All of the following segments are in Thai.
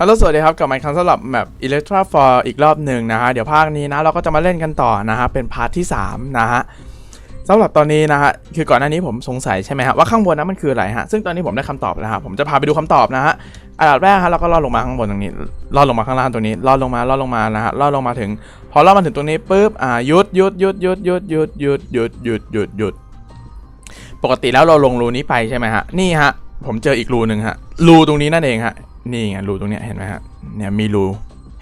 ฮัลโหลสวัสดีครับกลับมาอีกครั้งสำหรับแมป Electra for อีกรอบหนึ่งนะฮะ เดี๋ยวภาคนี้นะเราก็จะมาเล่นกันต่อนะฮะ เป็นพาร์ทที่ 3 นะฮะสำหรับตอนนี้นะฮะ คือก่อนหน้านี้ผมสงสัยใช่ไหมฮะว่าข้างบนนั้นมันคืออะไรฮะ ซึ่งตอนนี้ผมได้คำตอบแล้วฮะผมจะพาไปดูคำตอบนะฮะอันดับแรกฮะเราก็ลอดลงมาข้างบนตรงนี้ลอดลงมาข้างล่างตรงนี้ลอดลงมาลอดลงมานะฮะลอดลงมาถึง พอลอดมาถึงตรงนี้ปุ๊บอ่าหยุดหยุดหยุดหยุดหยุดหยุดหยุดหยุดหยุดหยุดหยุดปกติแล้วเราลงรูนี้ไปใช่ไหมฮะนี่ฮะผมเจออีกรูหนึ่งฮะรูตรงนี้นั่นเองฮะ นี่ไงรูตรงเนี้ยเห็นไหมฮะเนี่ยมีรู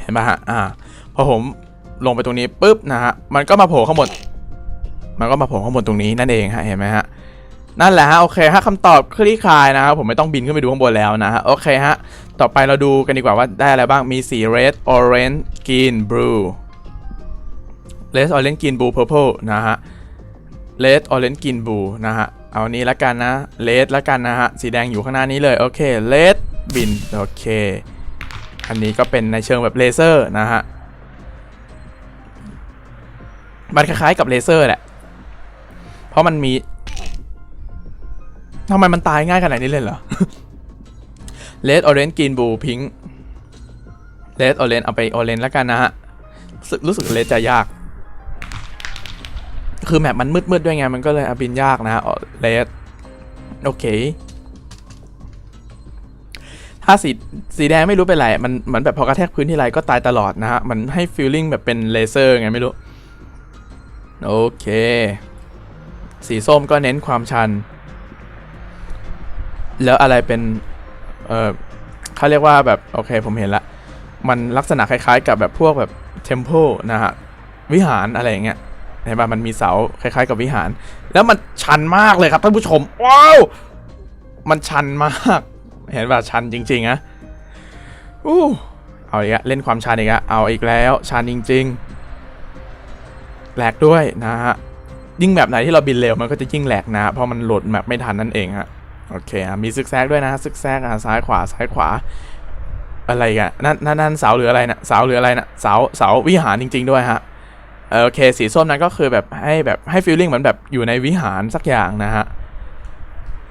เห็นไหมฮะอ่าพอผมลงไปตรงนี้ปุ๊บนะฮะมันก็มาโผล่ข้างบนมันก็มาโผล่ข้างบนตรงนี้นั่นเองฮะเห็นไหมฮะนั่นแหละฮะโอเคฮะคำตอบคลี่คลายนะครับผมไม่ต้องบินขึ้นไปดูข้างบนแล้วนะฮะโอเคฮะต่อไปเราดูกันดีกว่าว่าได้อะไรบ้างมีสี red orange green blue red orange green blue purple นะฮะ red orange green blue นะฮะเอานี้ล้วกันนะ red ล้วกันนะฮะสีแดงอยู่ข้างหน้านี้เลยโอเค red บิน โอเค อันนี้ก็เป็นในเชิงแบบเลเซอร์นะฮะ มันคล้ายๆกับเลเซอร์แหละ เพราะมันมีทำไมมันตายง่ายขนาดนี้เลยเหรอ red orange green blue pink red orange เอาไป orange แล้วกันนะฮะ รู้สึกรู้สึก red จะยาก คือแมปมันมืดๆด้วยไง มันก็เลยอบินยากนะฮะเลสโอเค ถ้าสีสีแดงไม่รู้เป็นไรมันเหมือนแบบพอกระแทกพื้นที่ไรก็ตายตลอดนะฮะ มันให้ฟีลลิ่งแบบเป็นเลเซอร์ไงไม่รู้ โอเค สีส้มก็เน้นความชัน แล้วอะไรเป็น เออเขาเรียกว่าแบบโอเคผมเห็นละ มันลักษณะคล้ายๆ กับแบบพวกแบบเทมเพลนะฮะ วิหารอะไรอย่างเงี้ยเห็นป่ะมันมีเสาคล้ายๆ กับวิหาร แล้วมันชันมากเลยครับท่านผู้ชม ว้าว มันชันมาก เห็นป่ะชันจริงๆนะอู้เอาอีกแล้วเล่นความชันอีกแล้วเอาอีกแล้วชันจริง ๆแหลกด้วยนะฮะยิ่งแบบไหนที่เราบินเร็วมันก็จะยิ่งแหลกนะ เพราะมันโหลดแมปไม่ทันนั่นเองฮะโอเคอะมีซึกแซกด้วยนะซึกแซกอะซ้ายขวาซ้ายขวา อะไรกันนั่นนั่นเสาหรืออะไรนะเสาหรืออะไรนะเสาเสาวิหารจริง ๆ ด้วยฮะโอเคสีส้มนั้นก็คือแบบให้แบบให้ฟีลลิ่งเหมือนแบบอยู่ในวิหารสักอย่างนะฮะ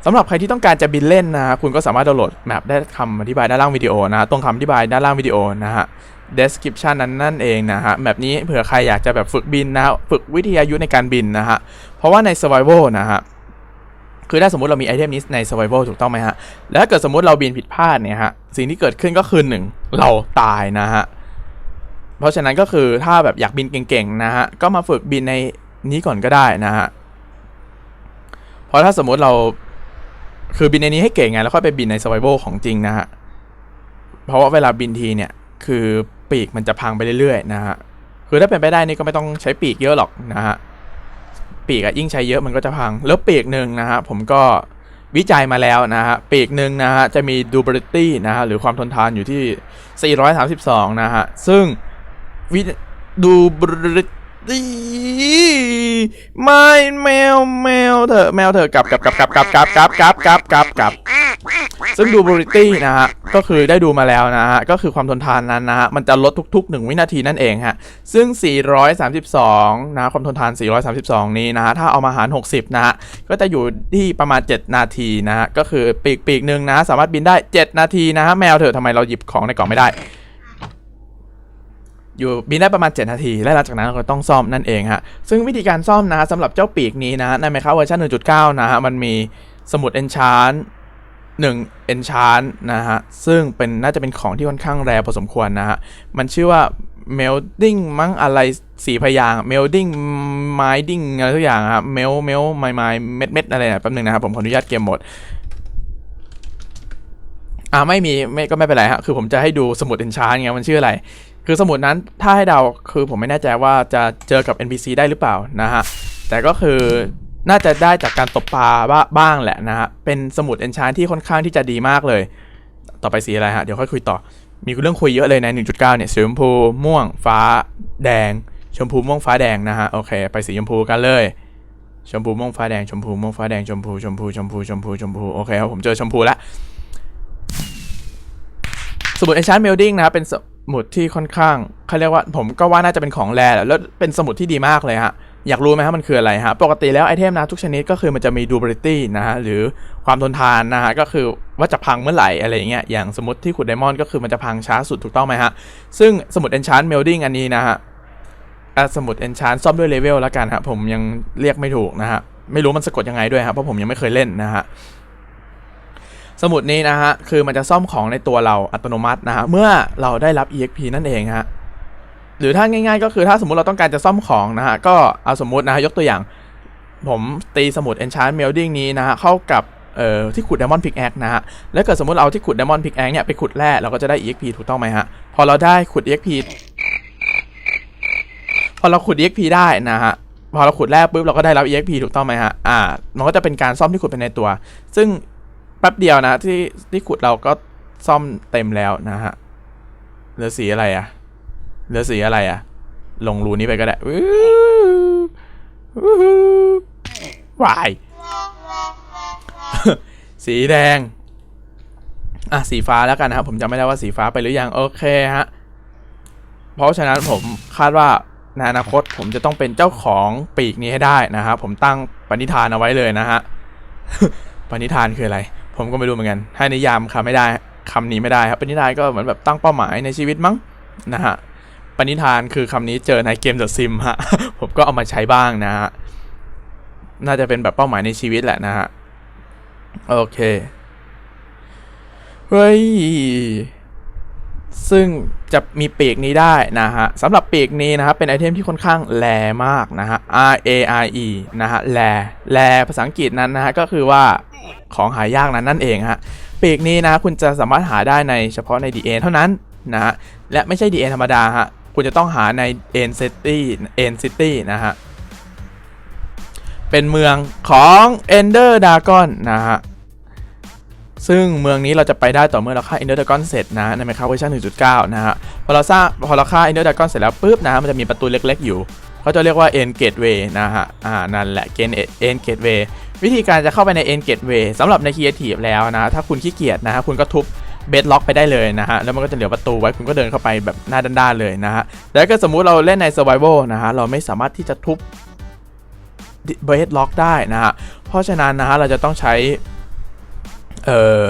สำหรับใครที่ต้องการจะบินเล่นนะฮะคุณก็สามารถดาวน์โหลดแมปได้คำอธิบายด้านล่างวิดีโอนะฮะตรงคำอธิบายด้านล่างวิดีโอนะฮะ description นั้นนั่นเองนะฮะแบบนี้เผื่อใครอยากจะแบบฝึกบินนะฝึกวิทยายุทธในการบินนะฮะเพราะว่าใน survival นะฮะคือถ้าสมมติเรามีไอเทมนี้ใน survival ถูกต้องไหมฮะ แล้วถ้าเกิดสมมติเราบินผิดพลาดเนี่ยฮะสิ่งที่เกิดขึ้นก็คือหนึ่งเราตายนะฮะเพราะฉะนั้นก็คือถ้าแบบอยากบินเก่งๆนะฮะก็มาฝึกบินในนี้ก่อนก็ได้นะฮะเพราะถ้าสมมติเรา คือบินในนี้ให้เก่งไงแล้วค่อยไปบินใน survival ของจริงนะฮะ เพราะว่าเวลาบินทีเนี่ย คือปีกมันจะพังไปเรื่อยๆนะฮะ คือถ้าเป็นไปได้นี่ก็ไม่ต้องใช้ปีกเยอะหรอกนะฮะ ปีกอะยิ่งใช้เยอะมันก็จะพัง แล้วปีกหนึ่งนะฮะผมก็วิจัยมาแล้วนะฮะ ปีกหนึ่งนะฮะจะมี durability นะฮะหรือความทนทานอยู่ที่ 432 นะฮะ ซึ่งวิดูบริ ตีไม่แมวแมวเถอะแมวเถอะกลับกลับกลับกลับกลับกลับกลับกลับกลับกลับกลับซึ่งดูบริตี้นะฮะก็คือได้ดูมาแล้วนะฮะก็คือความทนทานนั้นนะฮะมันจะลดทุก ๆ 1 วินาทีนั่นเองฮะซึ่ง 432 นะความทนทาน 432 นี้นะฮะถ้าเอามาหาร 60 นะฮะก็จะอยู่ที่ประมาณ 7 นาทีนะฮะก็คือปีกปีกหนึ่งนะสามารถบินได้ 7 นาทีนะฮะแมวเถอะทำไมเราหยิบของในกล่องไม่ได้ อยู่บินได้ประมาณ 7 นาที และหลังจากนั้นเราก็ต้องซ่อมนั่นเองฮะ ซึ่งวิธีการซ่อมนะฮะสำหรับเจ้าปีกนี้นะในไมครับเวอร์ชัน1.9 นะฮะ มันมีสมุด Enchant 1 Enchant นะฮะ ซึ่งเป็นน่าจะเป็นของที่ค่อนข้างแรงพอสมควรนะฮะ มันชื่อว่า melding มั้งอะไรสีพยาง melding minding อะไรทุกอย่างครับ mel mel ไม้ไม้เม็ดเม็ดอะไรนะแป๊บนึงนะครับผมขออนุญาตเกมหมดอ่าไม่มีไม่ก็ไม่เป็นไรฮะคือผมจะให้ดูสมุด Enchant ไงมันชื่ออะไร คือสมุดนั้นถ้าให้เดาคือผมไม่แน่ใจว่าจะเจอกับ NPC ได้หรือเปล่านะฮะ แต่ก็คือน่าจะได้จากการตบปลาบ้างแหละนะฮะ เป็นสมุด Enchant ที่ค่อนข้างที่จะดีมากเลย ต่อไปสีอะไรฮะ เดี๋ยวค่อยคุยต่อ มีเรื่องคุยเยอะเลยใน 1.9 เนี่ยสีชมพูม่วงฟ้าแดง ชมพูม่วงฟ้าแดงนะฮะ โอเค ไปสีชมพูกันเลย ชมพูม่วงฟ้าแดง ชมพูม่วงฟ้าแดง ชมพู ชมพู ชมพู ชมพู ชมพู โอเคครับผมเจอชมพูแล้ว สมุด Enchant Melding นะครับเป็นสมุดที่ค่อนข้างเขาเรียกว่าผมก็ว่าน่าจะเป็นของแรแหละแล้วเป็นสมุดที่ดีมากเลยฮะอยากรู้ไหมฮะมันคืออะไรฮะปกติแล้วไอเทมนะทุกชนิดก็คือมันจะมี durability นะฮะหรือความทนทานนะฮะก็คือว่าจะพังเมื่อไหร่อะไรอย่างเงี้ยอย่างสมมติที่ขุดไดมอนด์ก็คือมันจะพังช้าสุดถูกต้องไหมฮะซึ่งสมุด enchant melding อันนี้นะฮะสมุด enchant ซ่อมด้วยเลเวลแล้วกันครับผมยังเรียกไม่ถูกนะฮะไม่รู้มันสะกดยังไงด้วยครับเพราะผมยังไม่เคยเล่นนะฮะ สมุดนี้นะฮะ คือมันจะซ่อมของในตัวเราอัตโนมัตินะฮะ เมื่อเราได้รับ exp นั่นเองฮะ หรือถ้าง่าย ๆ ก็คือถ้าสมมติเราต้องการจะซ่อมของนะฮะ ก็เอาสมมตินะฮะ ยกตัวอย่าง ผมตีสมุด enchant melding นี้นะฮะ เข้ากับเอ่อที่ขุด diamond pickaxe นะฮะ แล้วเกิดสมมติเราเอาที่ขุด diamond pickaxe เนี่ยไปขุดแร่เราก็จะได้ exp ถูกต้องไหมฮะ พอเราได้ขุด exp พอเราขุด exp ได้นะฮะพอเราขุดแร่ปุ๊บเราก็ได้รับ exp ถูกต้องไหมฮะ อ่า มันก็จะเป็นการซ่อมที่ขุดไปในตัว ซึ่ง แป๊บเดียวนะที่ที่ขุดเราก็ซ่อมเต็มแล้วนะฮะเหลือสีอะไรอะเหลือสีอะไรอะลงรูนี้ไปก็ได้วู้วู้ฮู้วาย สีแดง อะ สีฟ้าแล้วกันนะครับผมจำไม่ได้ว่าสีฟ้าไปหรือยังโอเคฮะ เพราะฉะนั้นผมคาดว่าในอนาคตผมจะต้องเป็นเจ้าของปีกนี้ให้ได้นะครับผมตั้งปณิธานเอาไว้เลยนะฮะ ปณิธานคืออะไร ผมก็ไม่รู้เหมือนกัน ให้นิยามคำไม่ได้คำนี้ไม่ได้ครับปณิธานก็เหมือนแบบตั้งเป้าหมายในชีวิตมั้งนะฮะปณิธานคือคำนี้เจอในเกมเดอะซิมฮะผมก็เอามาใช้บ้างนะฮะน่าจะเป็นแบบเป้าหมายในชีวิตแหละนะฮะโอเคเฮ้ย ซึ่งจะมีปีกนี้ได้นะฮะสำหรับปีกนี้นะครับเป็นไอเทมที่ค่อนข้างแรมากนะฮะ R A R E นะฮะแรแรภาษาอังกฤษนั้นนะฮะก็คือว่าของหายากนั้นนั่นเองฮะปีกนี้นะคุณจะสามารถหาได้ในเฉพาะใน DN เท่านั้นนะฮะและไม่ใช่ DN ธรรมดาฮะคุณจะต้องหาใน N City N City นะฮะเป็นเมืองของ Ender Dragon นะฮะ ซึ่งเมืองนี้เราจะไปได้ต่อเมื่อเราฆ่า Ender Dragon เสร็จนะใน Minecraft เวอร์ชัน1.9 นะฮะพอเราสร้างพอเราฆ่า Ender Dragon เสร็จแล้วปุ๊บนะฮะมันจะมีประตูเล็กๆอยู่เขาจะเรียกว่า End Gateway นะฮะอ่านั่นแหละ End End Gateway วิธีการจะเข้าไปใน End Gateway สำหรับใน Creative แล้วนะถ้าคุณขี้เกียจนะฮะคุณก็ทุบ Bedrock ไปได้เลยนะฮะ แล้วมันก็จะเหลือประตูไว้คุณก็เดินเข้าไปแบบหน้าด้านๆเลยนะฮะแล้วก็สมมุติเราเล่นใน Survival นะฮะ เราไม่สามารถที่จะทุบ Bedrock ได้นะฮะ เพราะฉะนั้นนะฮะ เราจะต้องใช้ เออ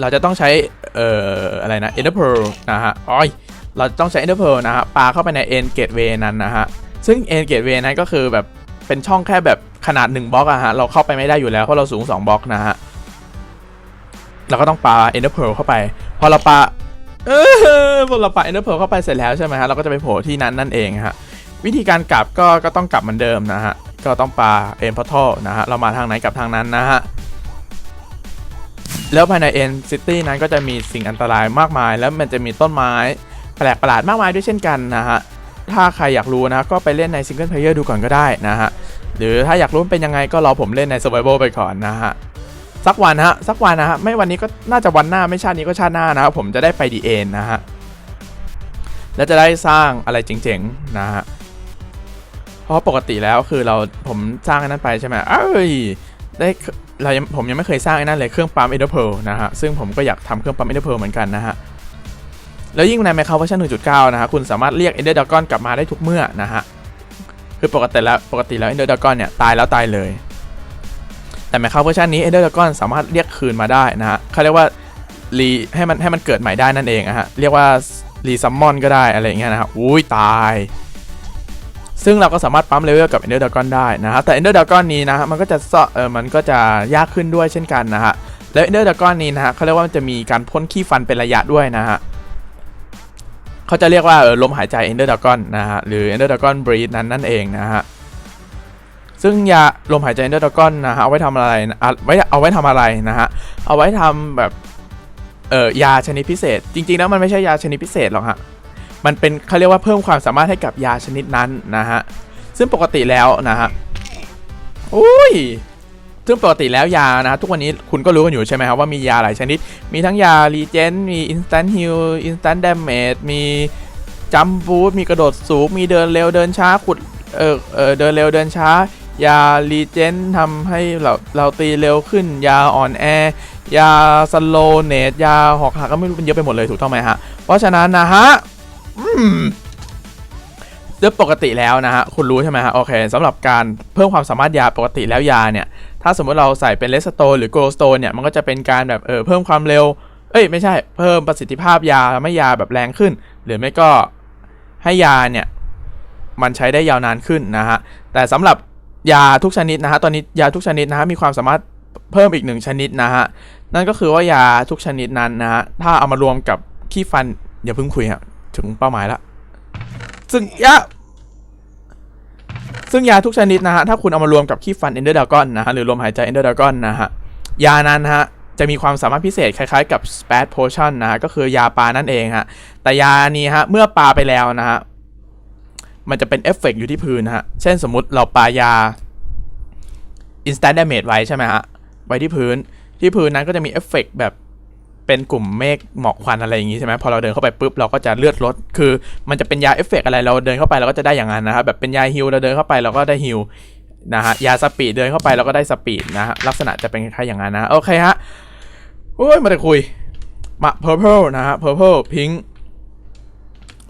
เราจะต้องใช้เอ่ออะไรนะ Ender Pearl นะฮะอ้อยเราต้องใช้ Ender Pearl นะฮะปาเข้าไปใน End Gateway นั้นนะฮะ ซึ่ง End Gateway นั้นก็คือแบบเป็นช่องแค่แบบขนาด 1บล็อกอะฮะ เราเข้าไปไม่ได้อยู่แล้ว เพราะเราสูง 2บล็อกนะฮะ เราก็ต้องปา Ender Pearl เข้าไป พอเราปาเออพอเราปา Ender Pearl เข้าไปเสร็จแล้วใช่ไหมฮะ เราก็จะไปโผล่ที่นั้นนั่นเองฮะ วิธีการกลับก็ก็ต้องกลับเหมือนเดิมนะฮะ ก็ต้องปา End Portal นะฮะ เรามาทางไหนกลับทางนั้นนะฮะ แล้วภายใน End City นั้นก็จะมีสิ่งอันตรายมากมาย แล้วมันจะมีต้นไม้แปลกประหลาดมากมายด้วยเช่นกันนะฮะ ถ้าใครอยากรู้นะก็ไปเล่นใน Single Player ดูก่อนก็ได้นะฮะ หรือถ้าอยากรู้เป็นยังไงก็รอผมเล่นใน Survival ไปก่อนนะฮะ สักวันฮะ สักวันนะฮะ ไม่วันนี้ก็น่าจะวันหน้าไม่ชาตินี้ก็ชาติหน้านะครับผมจะได้ไปดีเอ็นนะฮะ และจะได้สร้างอะไรเจ๋งๆนะฮะ เพราะปกติแล้วคือเราผมสร้างนั้นไปใช่ไหมเอ้ยได้ เรายังผมยังไม่เคยสร้างไอ้นั่นเลยเครื่องปั๊มเอเดอร์เพลนะฮะซึ่งผมก็อยากทำเครื่องปั๊มเอเดอร์เพลเหมือนกันนะฮะแล้วยิ่งใน Minecraft เวอร์ชัน1.9 นะฮะคุณสามารถเรียก Ender Dragon กลับมาได้ทุกเมื่อนะฮะคือปกติแล้วปกติแล้ว Ender Dragon เนี่ยตายแล้วตายเลย แต่ Minecraft เวอร์ชันนี้ Ender Dragon สามารถเรียกคืนมาได้นะฮะเขาเรียกว่ารีให้มันให้มันเกิดใหม่ได้นั่นเองอะฮะเรียกว่ารีซัมมอนก็ได้อะไรอย่างเงี้ยนะครับอุ้ยตาย ซึ่งเราก็สามารถปั๊มเลเวลกับ Ender Dragon ได้นะฮะแต่ Ender Dragon นี้นะฮะมันก็จะซ่อเออมันก็จะยากขึ้นด้วยเช่นกันนะฮะแล้ว Ender Dragon นี้นะฮะเขาเรียกว่ามันจะมีการพ่นขี้ฟันเป็นระยะด้วยนะฮะเขาจะเรียกว่าเออลมหายใจ Ender Dragon นะฮะหรือ Ender Dragon Breath นั้นนั่นเองนะฮะซึ่งยาลมหายใจ Ender Dragon นะฮะเอาไว้ทำอะไรนะเอาไว้เอาไว้ทำอะไรนะฮะเอาไว้ทำแบบเออยาชนิดพิเศษ จริง ๆ แล้วมันไม่ใช่ยาชนิดพิเศษหรอกฮะ มันเป็นเขาเรียกว่าเพิ่มความสามารถให้กับยาชนิดนั้นนะฮะซึ่งปกติแล้วนะฮะอุ้ยซึ่งปกติแล้วยานะฮะทุกวันนี้คุณก็รู้กันอยู่ใช่ไหมครับว่ามียาหลายชนิด มีทั้งยารีเจนมี instant heal instant damage มีจัมบูทมีกระโดดสูงมีเดินเร็วเดินช้าขุดเออเออเดินเร็วเดินช้ายารีเจนทำให้เราเราตีเร็วขึ้น ยาอ่อนแอ ยาสโลเนตยาหอกหักก็ไม่รู้เป็นเยอะไปหมดเลยถูกต้องไหมฮะ เพราะฉะนั้นนะฮะ โดยปกติแล้วนะฮะคุณรู้ใช่ไหมฮะโอเคสำหรับการเพิ่มความสามารถยาปกติแล้วยาเนี่ย ถ้าสมมติเราใส่เป็นเลสโตนหรือโกลสโตนเนี่ยมันก็จะเป็นการแบบเออเพิ่มความเร็ว เอ้ยไม่ใช่เพิ่มประสิทธิภาพยาไม่ยาแบบแรงขึ้น หรือไม่ก็ให้ยาเนี่ย มันใช้ได้ยาวนานขึ้นนะฮะแต่สำหรับยาทุกชนิดนะฮะตอนนี้ยาทุกชนิดนะฮะมีความสามารถเพิ่มอีกหนึ่งชนิดนะฮะนั่นก็คือว่ายาทุกชนิดนั้นนะฮะถ้าเอามารวมกับขี้ฟันอย่าเพิ่งคุยฮะ ถึงเป้าหมายละ ซึ่งยาซึ่งยาทุกชนิดนะฮะ ถ้าคุณเอามารวมกับขี้ฟันเอนเดอร์ดากอนนะฮะ หรือลมหายใจเอนเดอร์ดากอนนะฮะ ยานั้นฮะ จะมีความสามารถพิเศษคล้ายๆกับ Spat Potion นะฮะ ก็คือยาปลานั่นเองฮะ แต่ยานี้ฮะ เมื่อปลาไปแล้วนะฮะ มันจะเป็นเอฟเฟกต์อยู่ที่พื้นฮะ เช่นสมมุติเราปายา Instant Damage ไว้ใช่ไหมฮะ ไว้ที่พื้น ที่พื้นนั้นก็จะมีเอฟเฟกต์แบบ เป็นกลุ่มเมฆหมอกควันอะไรอย่างงี้ใช่ไหมพอเราเดินเข้าไปปุ๊บเราก็จะเลือดลด คือมันจะเป็นยาเอฟเฟกต์อะไรเราเดินเข้าไปเราก็จะได้อย่างนั้นนะครับแบบเป็นยาฮิลเราเดินเข้าไปเราก็ได้ฮิลนะฮะยาสปีดเดินเข้าไปเราก็ได้สปีดนะฮะลักษณะจะเป็นคล้ายๆอย่างนั้นนะโอเคฮะโอ้ยมาแต่คุยมา purple นะฮะ purple pink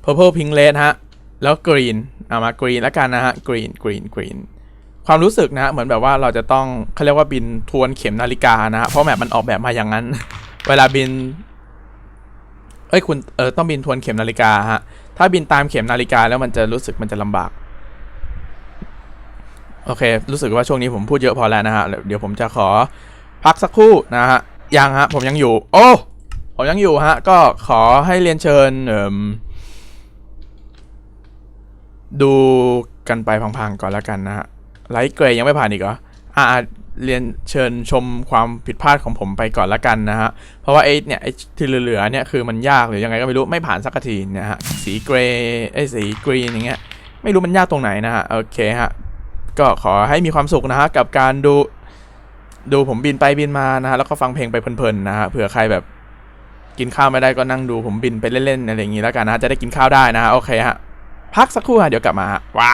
purple pink red ฮะแล้ว green เอามา green แล้วกันนะฮะ green green green ความรู้สึกนะเหมือนแบบว่าเราจะต้องเขาเรียกว่าบินทวนเข็มนาฬิกานะฮะเพราะแบบมันออกแบบมาอย่างนั้น เวลาบินเอ้ยคุณเออต้องบินทวนเข็มนาฬิกาฮะถ้าบินตามเข็มนาฬิกาแล้วมันจะรู้สึกมันจะลำบากโอเค รู้สึกว่าช่วงนี้ผมพูดเยอะพอแล้วนะฮะ เดี๋ยวผมจะขอพักสักครู่นะฮะ ยังฮะ ผมยังอยู่ โอ้ ผมยังอยู่ฮะ ก็ขอให้เรียนเชิญเอมดูกันไปพังๆก่อนแล้วกันนะฮะ ไลท์เกรย์ยังไม่ผ่านอีกเหรออ่าเรียนเชิญชมความผิดพลาดของผมไปก่อนละกันนะฮะ เพราะว่าไอ้เนี่ยไอ้ที่เหลือๆเนี่ยคือมันยากหรือยังไงก็ไม่รู้ไม่ผ่านสักทีนะฮะ สีเกรย์ไอ้สีกรีนอย่างเงี้ยไม่รู้มันยากตรงไหนนะฮะ โอเคฮะ ก็ขอให้มีความสุขนะฮะ กับการดูดูผมบินไปบินมานะฮะ แล้วก็ฟังเพลงไปเพลินๆนะฮะเผื่อใครแบบกินข้าวไม่ได้ก็นั่งดูผมบินไปเล่นๆอะไรอย่างงี้แล้วกันนะฮะจะได้กินข้าวได้นะฮะโอเคฮะพักสักครู่ฮะเดี๋ยวกลับมาฮะว้า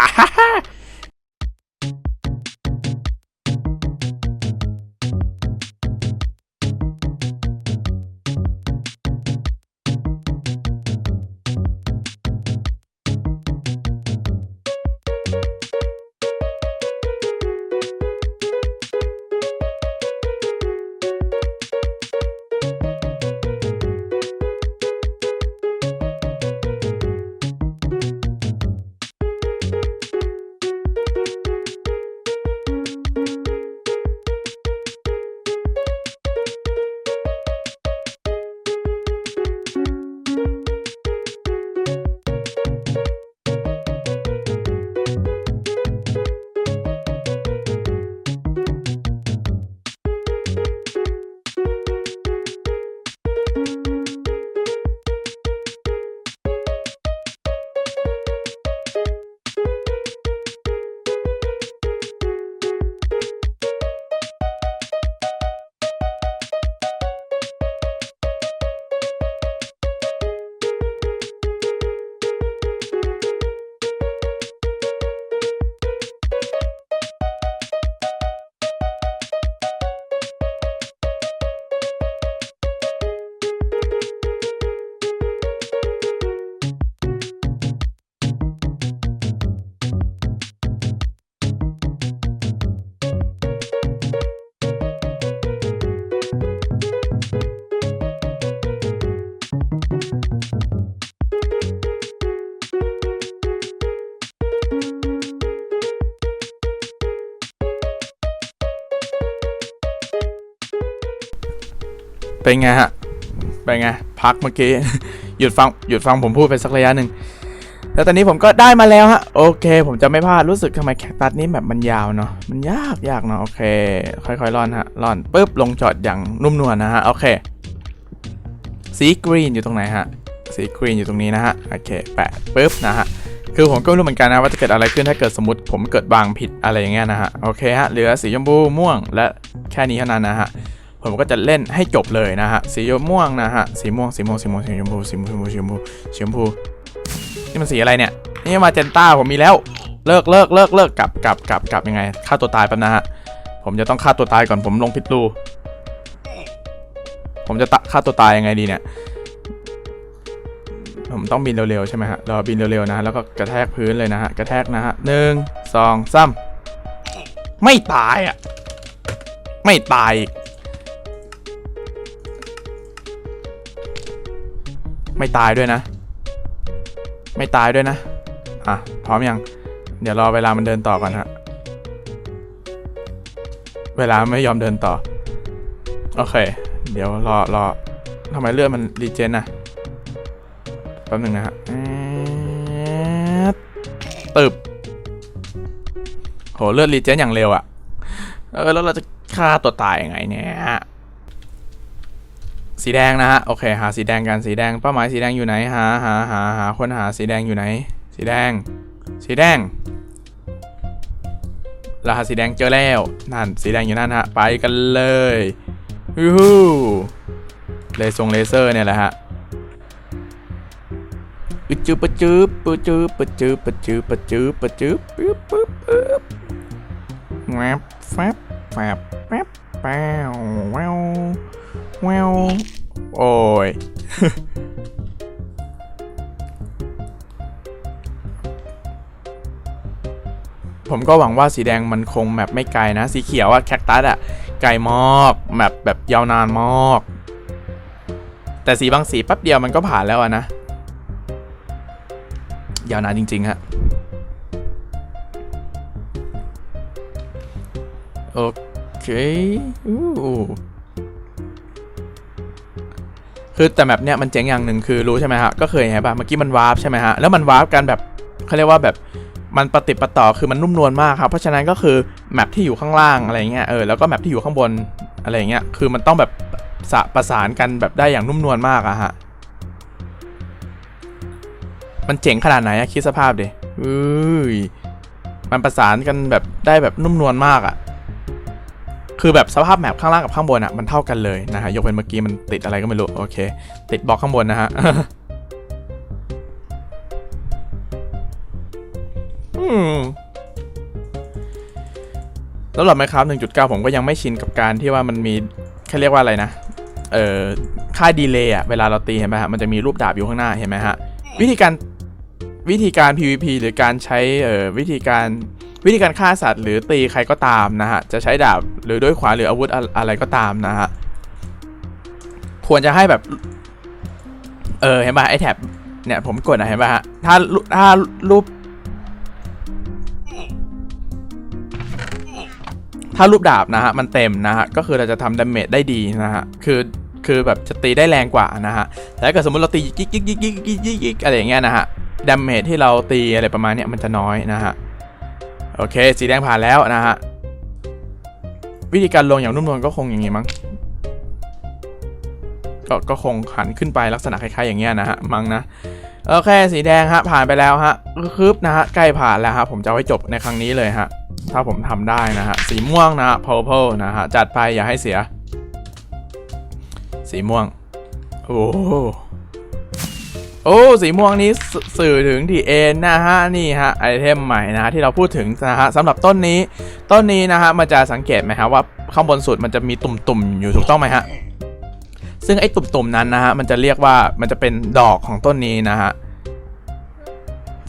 เป็นไงฮะ เป็นไง พักเมื่อกี้ หยุดฟัง หยุดฟังผมพูดไปสักระยะหนึ่ง แล้วตอนนี้ผมก็ได้มาแล้วฮะ โอเค ผมจะไม่พลาด รู้สึกทำไมแคคตัสนี้แบบมันยาวเนาะ มันยากยากเนาะ โอเค ค่อยๆร่อนฮะ ร่อนปุ๊บ ลงจอดอย่างนุ่มนวลนะฮะ โอเค สีกรีนอยู่ตรงไหนฮะ สีกรีนอยู่ตรงนี้นะฮะ โอเค แปะปุ๊บนะฮะคือผมก็ไม่รู้เหมือนกันนะว่าจะเกิดอะไรขึ้นถ้าเกิดสมมติผมเกิดวางผิดอะไรอย่างเงี้ยนะฮะ โอเคฮะ เหลือสีชมพูม่วงและแค่นี้เท่านั้นนะฮะ ผมก็จะเล่นให้จบเลยนะฮะ สีม่วงนะฮะ สีม่วง สีม่วง สีม่วง สีชมพู สีชมพู สีชมพู สีชมพู นี่มันสีอะไรเนี่ย นี่มาเจนต้าผมมีแล้ว เลิกเลิกเลิกเลิกกลับกลับกลับกลับยังไง ฆ่าตัวตายแป๊บนะฮะ ผมจะต้องฆ่าตัวตายก่อนผมลงพิษรูผมจะตะฆ่าตัวตายยังไงดีเนี่ย ผมต้องบินเร็วๆใช่ไหมฮะ เราบินเร็วๆนะแล้วก็กระแทกพื้นเลยนะฮะ กระแทกนะฮะหนึ่งสองสามไม่ตายอะ ไม่ตายอีก ไม่ตายด้วยนะ ไม่ตายด้วยนะ อะ พร้อมยัง เดี๋ยวรอเวลามันเดินต่อก่อนฮะ เวลาไม่ยอมเดินต่อ โอเค เดี๋ยวรอรอทำไมเลือดมันรีเจนอะแป๊บหนึ่งนะฮะตึบโหเลือดรีเจนอย่างเร็วอะเออแล้วเราจะฆ่าตัวตายยังไงเนี่ย สีแดงนะฮะ โอเค หาสีแดงกันสีแดง เป้าหมายสีแดงอยู่ไหน หาหาหาหาคนหาสีแดงอยู่ไหน สีแดง สีแดงเราหัสสีแดงเจอแล้ว นั่น สีแดงอยู่นั่นฮะ ไปกันเลยยูฮูเลซงเลเซอร์เนี่ยแหละฮะอึดจืบปะจืบปะจืบปะจืบปะจืบปะจืบปะจืบปึ๊บปึ๊บปึ๊บแวบแฟบแฟบแฟบแปวแวว แววโอ้ย ผมก็หวังว่าสีแดงมันคงแมปไม่ไกลนะ สีเขียวอะแคคตัสอะไกลมากแมปแบบยาวนานมากแต่สีบางสีแป๊บเดียวมันก็ผ่านแล้วอะนะ ยาวนานจริง ๆ ฮะ โอเค อู้ คือแต่แมปเนี้ยมันเจ๋งอย่างหนึ่งคือรู้ใช่ไหมฮะก็เคยเห็นป่ะเมื่อกี้มันวาร์ปใช่ไหมฮะแล้วมันวาร์ปกันแบบเขาเรียกว่าแบบมันประติปต่อคือมันนุ่มนวลมากครับเพราะฉะนั้นก็คือแมปที่อยู่ข้างล่างอะไรเงี้ยเออแล้วก็แมปที่อยู่ข้างบนอะไรเงี้ยคือมันต้องแบบสะประสานกันแบบได้อย่างนุ่มนวลมากอะฮะมันเจ๋งขนาดไหนอะคิดสภาพดิอุ้ยมันประสานกันแบบได้แบบนุ่มนวลมากอะ คือแบบสภาพแมปข้างล่างกับข้างบนอะมันเท่ากันเลยนะฮะยกเว้นเมื่อกี้มันติดอะไรก็ไม่รู้โอเค ติดบล็อกข้างบนนะฮะแล้วหลอดไมครับ1.9ผมก็ยังไม่ชินกับการที่ว่ามันมีแค่เรียกว่าอะไรนะ เอ่อ ค่าดีเลย์อะเวลาเราตีเห็นไหมฮะ มันจะมีรูปดาบอยู่ข้างหน้าเห็นไหมฮะ วิธีการ วิธีการ PVP หรือการใช้วิธีการวิธีการฆ่าสัตว์ หรือตีใครก็ตามนะฮะ จะใช้ดาบหรือด้วยขวานหรืออาวุธอะไรก็ตามนะฮะ ควรจะให้แบบ เออเห็นป่ะไอแท็บเนี่ยผมกดนะเห็นป่ะฮะ ถ้าถ้ารูป ถ้ารูปดาบนะฮะ มันเต็มนะฮะ ก็คือเราจะทำดาเมจได้ดีนะฮะ คือคือแบบจะตีได้แรงกว่านะฮะ แต่ถ้าเกิดสมมติเราตีกิ๊กกิ๊กกิ๊กกิ๊กกิ๊กอะไรอย่างเงี้ยนะฮะ ดาเมจที่เราตีอะไรประมาณนี้มันจะน้อยนะฮะ โอเค สีแดงผ่านแล้วนะฮะ วิธีการลงอย่างนุ่มนวลก็คงอย่างงี้มั้งก็ก็คงหันขึ้นไปลักษณะคล้ายๆอย่างเงี้ยนะฮะมั้งนะโอเคสีแดงฮะผ่านไปแล้วฮะคืบนะฮะใกล้ผ่านแล้วฮะผมจะไว้จบในครั้งนี้เลยฮะถ้าผมทำได้นะฮะสีม่วงนะฮะ purple นะฮะจัดไปอย่าให้เสีย สีม่วง โอ้ โอ้สีม่วงนี้สื่อถึงดีเอ็นนะฮะนี่ฮะไอเทมใหม่นะฮะที่เราพูดถึงนะฮะสำหรับต้นนี้ ต้นนี้นะฮะมันจะสังเกตไหมฮะว่าข้างบนสุดมันจะมีตุ่มๆอยู่ถูกต้องไหมฮะซึ่งไอ้ตุ่มๆนั้นนะฮะมันจะเรียกว่ามันจะเป็นดอกของต้นนี้นะฮะ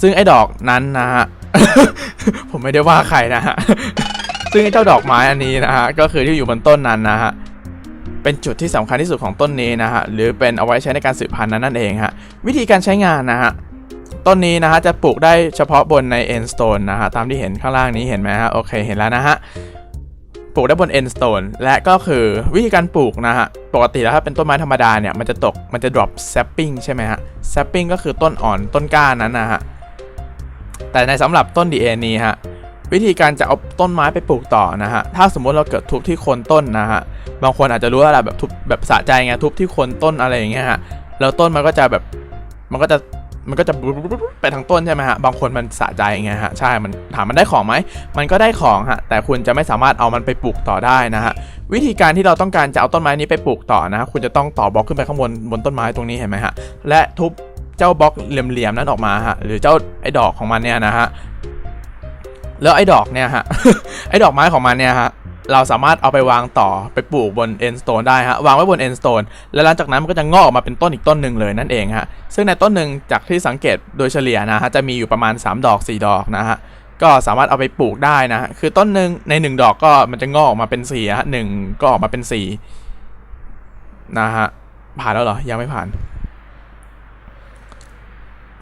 ซึ่งไอ้ดอกนั้นนะฮะผมไม่ได้ว่าใครนะฮะซึ่งไอ้เจ้าดอกไม้อันนี้นะฮะก็คือที่อยู่บนต้นนั้นนะฮะ เป็นจุดที่สำคัญที่สุดของต้นนี้นะฮะหรือเป็นเอาไว้ใช้ในการสืบพันธุ์นั้นนั่นเองฮะวิธีการใช้งานนะฮะต้นนี้นะฮะจะปลูกได้เฉพาะบนใน end stone นะฮะตามที่เห็นข้างล่างนี้เห็นไหมฮะโอเคเห็นแล้วนะฮะปลูกได้บน end stone และก็คือวิธีการปลูกนะฮะปกติแล้วถ้าเป็นต้นไม้ธรรมดาเนี่ยมันจะตกมันจะ drop sapping ใช่ไหมฮะ sapping ก็คือต้นอ่อนต้นก้านั้นนะฮะแต่ในสำหรับต้นดีเอนี้ฮะ วิธีการจะเอาต้นไม้ไปปลูกต่อนะฮะ ถ้าสมมติเราเกิดทุบที่โคนต้นนะฮะ บางคนอาจจะรู้ว่าแบบทุบแบบสะใจไงทุบที่โคนต้นอะไรอย่างเงี้ยฮะ แล้วต้นมันก็จะแบบมันก็จะมันก็จะไปทางต้นใช่ไหมฮะ บางคนมันสะใจไงฮะ ใช่ มันถามมันได้ของไหม มันก็ได้ของฮะ แต่คุณจะไม่สามารถเอามันไปปลูกต่อได้นะฮะ วิธีการที่เราต้องการจะเอาต้นไม้นี้ไปปลูกต่อนะฮะคุณจะต้องต่อบล็อกขึ้นไปข้างบนบนต้นไม้ตรงนี้เห็นไหมฮะ และทุบเจ้าบล็อกเหลี่ยมๆนั้นออกมาฮะ หรือเจ้าไอ้ดอกของมันเนี่ยนะฮะ แล้วไอ้ดอกเนี่ยฮะ ไอ้ดอกไม้ของมันเนี่ยฮะ เราสามารถเอาไปวางต่อไปปลูกบน end stone ได้ฮะ วางไว้บน end stone แล้วหลังจากนั้นมันก็จะงอกออกมาเป็นต้นอีกต้นหนึ่งเลยนั่นเองฮะ ซึ่งในต้นหนึ่งจากที่สังเกตโดยเฉลี่ยนะฮะ จะมีอยู่ประมาณ 3 ดอก 4 ดอกนะฮะ ก็สามารถเอาไปปลูกได้นะฮะ คือต้นหนึ่งใน 1 ดอกก็มันจะงอกออกมาเป็น4ฮะหนึ่งก็ออกมาเป็น4นะฮะ ผ่านแล้วเหรอ ยังไม่ผ่าน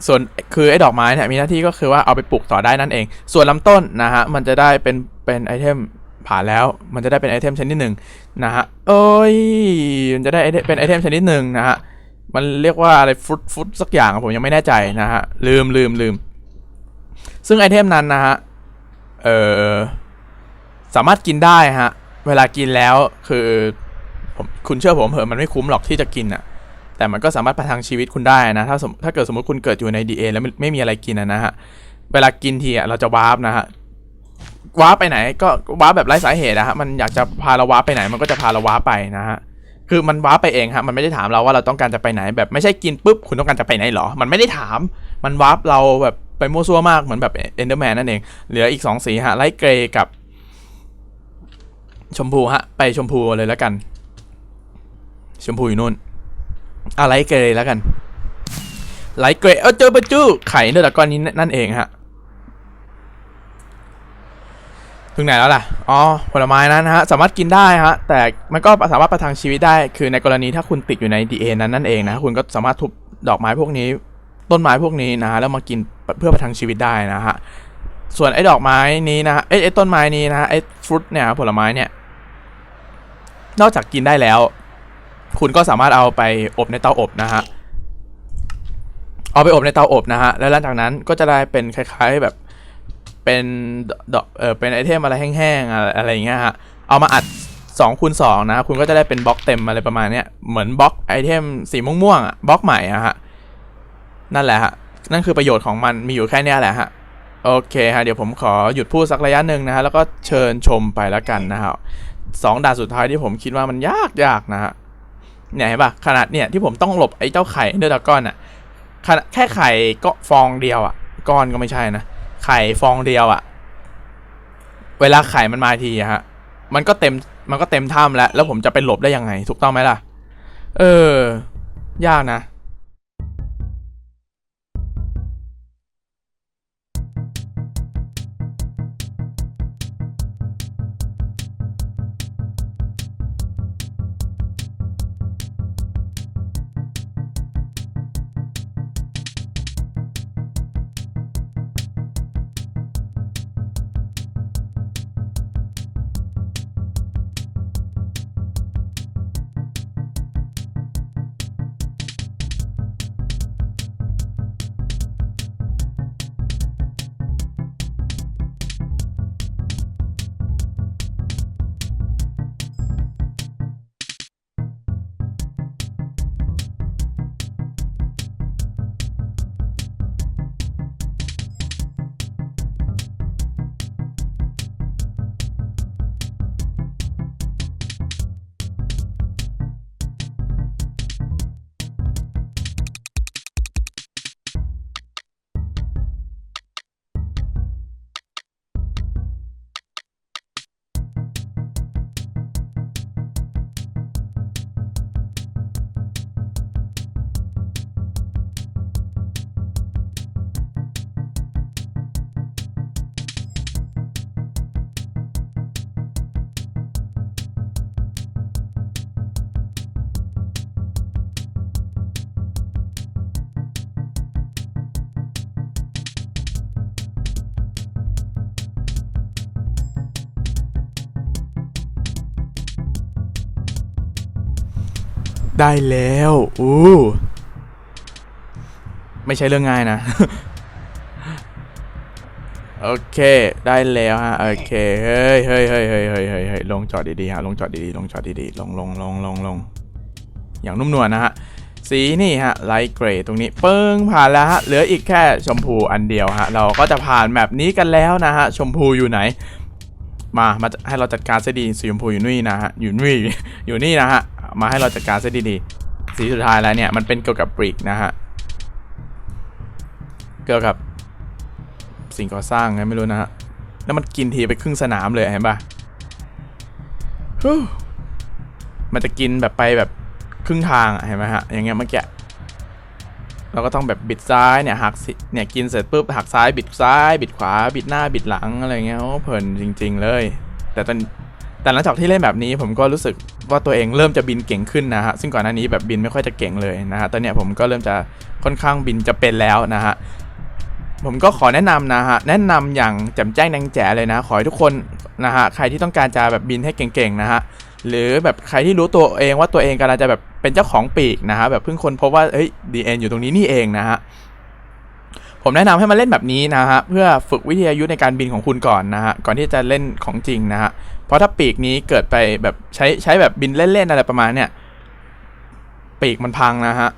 ส่วนคือไอ้ดอกไม้เนี่ยมีหน้าที่ก็คือว่าเอาไปปลูกต่อได้นั่นเอง ส่วนลำต้นนะฮะมันจะได้เป็นเป็นไอเทมผ่านแล้วมันจะได้เป็นไอเทมชนิดหนึ่งนะฮะเอ้ยมันจะได้เป็นไอเทมชนิดหนึ่งนะฮะมันเรียกว่าอะไรฟุตฟุตสักอย่างผมยังไม่แน่ใจนะฮะลืมลืมลืมซึ่งไอเทมนั้นนะฮะเออสามารถกินได้ฮะเวลากินแล้วคือผมคุณเชื่อผมเหอะมันไม่คุ้มหรอกที่จะกินอะ แต่มันก็สามารถประทังชีวิตคุณได้นะ ถ้าสมถ้าเกิดสมมติคุณเกิดอยู่ใน DA แล้วไม่ไม่มีอะไรกินนะฮะ เวลากินทีอะเราจะวาร์ปนะฮะวาร์ปไปไหนก็วาร์ปแบบไร้สาเหตุนะฮะมันอยากจะพาเราวาร์ปไปไหนมันก็จะพาเราวาร์ปไปนะฮะคือมันวาร์ปไปเองฮะมันไม่ได้ถามเราว่าเราต้องการจะไปไหน แบบไม่ใช่กินปุ๊บคุณต้องการจะไปไหนหรอ มันไม่ได้ถาม มันวาร์ปเราแบบไปมั่วซั่วมากเหมือนแบบเอนเดอร์แมนนั่นเอง เหลืออีกสองสีฮะไลท์เกรย์กับ ชมพูฮะ ไปชมพูเลยแล้วกัน ชมพูอยู่นู่น อะไรเกรแล้วกันไลเกรเออเจอปะจู้ไข่เนื้อตะก้อนนี้นั่นเองฮะถึงไหนแล้วล่ะ อ๋อ ผลไม้นั้นนะฮะ สามารถกินได้ฮะ แต่มันก็สามารถประทังชีวิตได้ คือในกรณีถ้าคุณติดอยู่ใน DA นั้นนั่นเองนะ คุณก็สามารถทุบดอกไม้พวกนี้ ต้นไม้พวกนี้นะฮะแล้วมากินเพื่อประทังชีวิตได้นะฮะ ส่วนไอ้ดอกไม้นี้นะฮะเอ้ไอ้ต้นไม้นี้นะฮะไอ้ฟรุตเนี่ยผลไม้เนี่ย นอกจากกินได้แล้ว คุณก็สามารถเอาไปอบในเตาอบนะฮะ เอาไปอบในเตาอบนะฮะ แล้วหลังจากนั้นก็จะได้เป็นคล้ายๆแบบเป็นดอกเออเป็นไอเทมอะไรแห้งๆอะไรอย่างเงี้ยฮะ เอามาอัด2คูณ2นะคุณก็จะได้เป็นบล็อกเต็มอะไรประมาณเนี้ยเหมือนบล็อกไอเทมสีม่วงๆอะบล็อกใหม่อะฮะ นั่นแหละฮะ นั่นคือประโยชน์ของมันมีอยู่แค่เนี้ยแหละฮะ โอเคฮะ เดี๋ยวผมขอหยุดพูดสักระยะหนึ่งนะฮะ แล้วก็เชิญชมไปแล้วกันนะฮะสองด่านสุดท้ายที่ผมคิดว่ามันยากยากนะฮะ เนี่ยเห็นปะขนาดเนี่ยที่ผมต้องหลบไอ้เจ้าไข่เดอร์ดากอนอะขนาดแค่ไข่ก็ฟองเดียวอะ ก้อนก็ไม่ใช่นะ ไข่ฟองเดียวอะ เวลาไข่มันมาทีฮะ มันก็เต็มมันก็เต็มถ้ำแล้ว แล้วผมจะไปหลบได้ยังไง ถูกต้องไหมล่ะ เออ ยากนะ ได้แล้วอู้ไม่ใช่เรื่องง่ายนะ โอเค ได้แล้วฮะ โอเคเฮ้ยเฮ้ยเฮ้ยเฮ้ยเฮ้ยเฮ้ยเฮ้ยลงจอดดีๆฮะ ลงจอดดีๆ ลงจอดดีๆ ลงลงลงลงลง อย่างนุ่มนวลนะฮะ สีนี่ฮะ ไลท์เกรย์ตรงนี้ เปึ้งผ่านแล้วฮะ เหลืออีกแค่ชมพูอันเดียวฮะ เราก็จะผ่านแบบนี้กันแล้วนะฮะ ชมพูอยู่ไหน มา มาให้เราจัดการซะดี สีชมพูอยู่นี่นะฮะ อยู่นี่ อยู่นี่นะฮะ มาให้เราจัดการซะดีๆ สีสุดท้ายแล้วเนี่ย มันเป็นเกี่ยวกับบริกนะฮะ เกี่ยวกับสิ่งก่อสร้างไงไม่รู้นะฮะ แล้วมันกินทีไปครึ่งสนามเลยเห็นปะมันจะกินแบบไปแบบครึ่งทางอะเห็นไหมฮะ อย่างเงี้ยเมื่อกี้เราก็ต้องแบบบิดซ้ายเนี่ยหักเนี่ยกินเสร็จปุ๊บหักซ้ายบิดซ้าย บิดขวา บิดหน้าบิดหลังอะไรเงี้ยโอ้เพลินจริง ๆ เลย แต่ตอน แต่หลังจากที่เล่นแบบนี้ผมก็รู้สึกว่าตัวเองเริ่มจะบินเก่งขึ้นนะฮะซึ่งก่อนหน้านี้แบบบินไม่ค่อยจะเก่งเลยนะฮะตอนเนี้ยผมก็เริ่มจะค่อนข้างบินจะเป็นแล้วนะฮะผมก็ขอแนะนำนะฮะแนะนำอย่างแจ่มแจ้งแดงแจ๋เลยนะ ขอให้ทุกคนนะฮะใครที่ต้องการจะแบบบินให้เก่งๆนะฮะหรือแบบใครที่รู้ตัวเองว่าตัวเองกำลังจะแบบเป็นเจ้าของปีกนะฮะแบบเพิ่งคนพบว่าเฮ้ยดีเอ็นอยู่ตรงนี้นี่เองนะฮะผมแนะนำให้มาเล่นแบบนี้นะฮะเพื่อฝึกวิทยายุทธในการบินของคุณก่อนนะฮะก่อนที่จะเล่นของจริงนะฮะ เพราะถ้าปีกนี้เกิดไปแบบใช้ใช้แบบบินเล่นๆอะไรประมาณเนี้ยปีกมันพังนะฮะ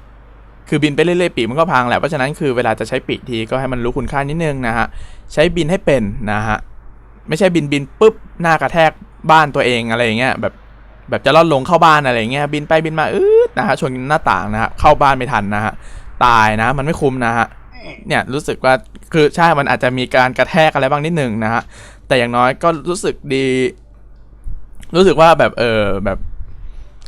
คือบินไปเรื่อยๆปีกมันก็พังแหละเพราะฉะนั้นคือเวลาจะใช้ปีกทีก็ให้มันรู้คุณค่านิดนึงนะฮะใช้บินให้เป็นนะฮะไม่ใช่บินบินปุ๊บหน้ากระแทกบ้านตัวเองอะไรอย่างเงี้ยแบบแบบจะลอดลงเข้าบ้านอะไรเงี้ยบินไปบินมาอืดนะฮะชนหน้าต่างนะฮะเข้าบ้านไม่ทันนะฮะตายนะ มันไม่คุ้มนะฮะเนี่ยรู้สึกว่าคือใช่มันอาจจะมีการกระแทกอะไรบ้างนิดหนึ่งนะฮะแต่อย่างน้อยก็รู้สึกดี รู้สึกว่าแบบเออแบบ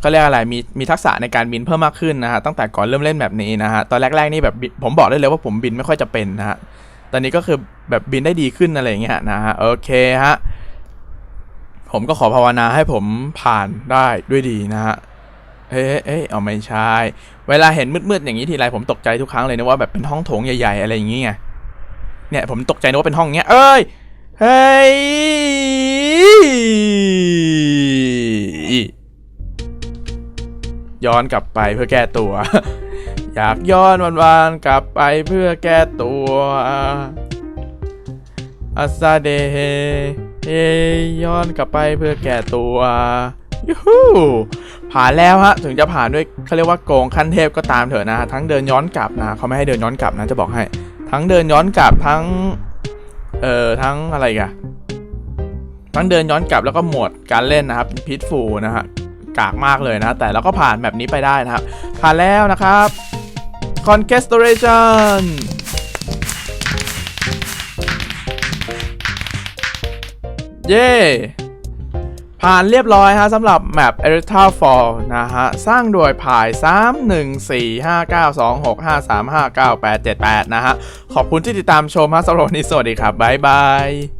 ก็เรียกอะไรมีมีทักษะในการบินเพิ่มมากขึ้นนะฮะตั้งแต่ก่อนเริ่มเล่นแบบนี้นะฮะตอนแรกๆนี่แบบบิผมบอกได้เลยว่าผมบินไม่ค่อยจะเป็นนะฮะตอนนี้ก็คือแบบบินได้ดีขึ้นอะไรอย่างเงี้ยนะฮะโอเคฮะผมก็ขอภาวนาให้ผมผ่านได้ด้วยดีนะฮะเอ้ยเอ้ยเอาไม่ใช่เวลาเห็นมืดๆอย่างนี้ทีไรผมตกใจทุกครั้งเลยนะว่าแบบเป็นห้องโถงใหญ่ๆอะไรอย่างเงี้ไงเนี่ยผมตกใจนึกว่าเป็นห้องเงี้ยเอ้ยเฮ้ย ย้อนกลับไปเพื่อแก้ตัว อยากย้อนวันๆกลับไปเพื่อแก้ตัวอาซาเดเฮเฮย้อนกลับไปเพื่อแก้ตัวยูฮูผ่านแล้วฮะ ถึงจะผ่านด้วยเขาเรียกว่าโกงขั้นเทพก็ตามเถอะนะ ทั้งเดินย้อนกลับนะเขาไม่ให้เดินย้อนกลับนะจะบอกให้ ทั้งเดินย้อนกลับทั้ง เอ่อทั้งอะไรกัน ทั้งเดินย้อนกลับแล้วก็หมดการเล่นนะครับพิทฟูนะฮะกากมากเลยนะแต่เราก็ผ่านแบบนี้ไปได้นะครับ ผ่านแล้วนะครับ Conquestation เย้ผ่านเรียบร้อยฮะสำหรับแมป e r i t a Fall นะฮะ สร้างโดยพาย 3 1 4 5 9 2 6 5 3 5 9 8 7 8 นะฮะ ขอบคุณที่ติดตามชมฮะสำหรับวันนี้สวัสดีครับ บ๊ายบาย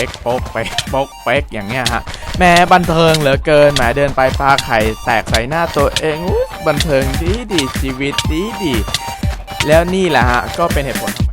ป๊กโป๊กเป๊กโป๊กเป๊กโป๊กอย่างเงี้ยฮะแม่บันเทิงเหลือเกินแหมเดินไปปลาไข่แตกใส่หน้าตัวเองอบันเทิงดีดีชีวิตดีดีแล้วนี่แหละฮะก็เป็นเหตุผลทำ